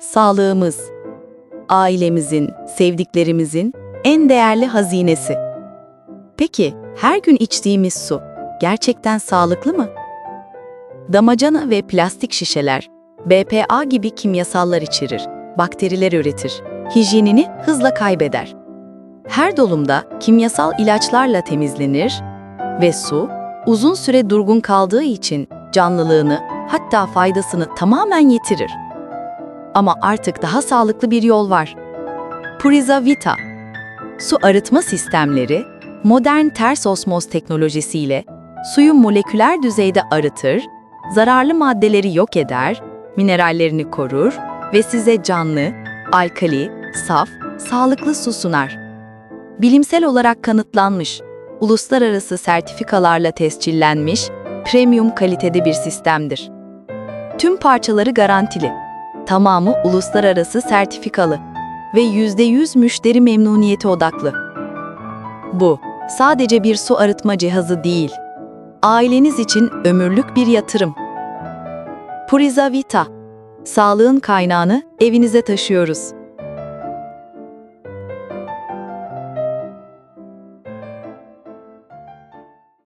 Sağlığımız, ailemizin, sevdiklerimizin en değerli hazinesi. Peki, her gün içtiğimiz su gerçekten sağlıklı mı? Damacana ve plastik şişeler BPA gibi kimyasallar içerir, bakteriler üretir, hijyenini hızla kaybeder. Her dolumda kimyasal ilaçlarla temizlenir ve su uzun süre durgun kaldığı için canlılığını hatta faydasını tamamen yitirir. Ama artık daha sağlıklı bir yol var. Puriza Vita. Su arıtma sistemleri modern ters osmoz teknolojisiyle suyu moleküler düzeyde arıtır, zararlı maddeleri yok eder, minerallerini korur ve size canlı, alkali, saf, sağlıklı su sunar. Bilimsel olarak kanıtlanmış, uluslararası sertifikalarla tescillenmiş, premium kalitede bir sistemdir. Tüm parçaları garantili, tamamı uluslararası sertifikalı ve %100 müşteri memnuniyeti odaklı. Bu, sadece bir su arıtma cihazı değil, aileniz için ömürlük bir yatırım. Puriza Vita, sağlığın kaynağını evinize taşıyoruz.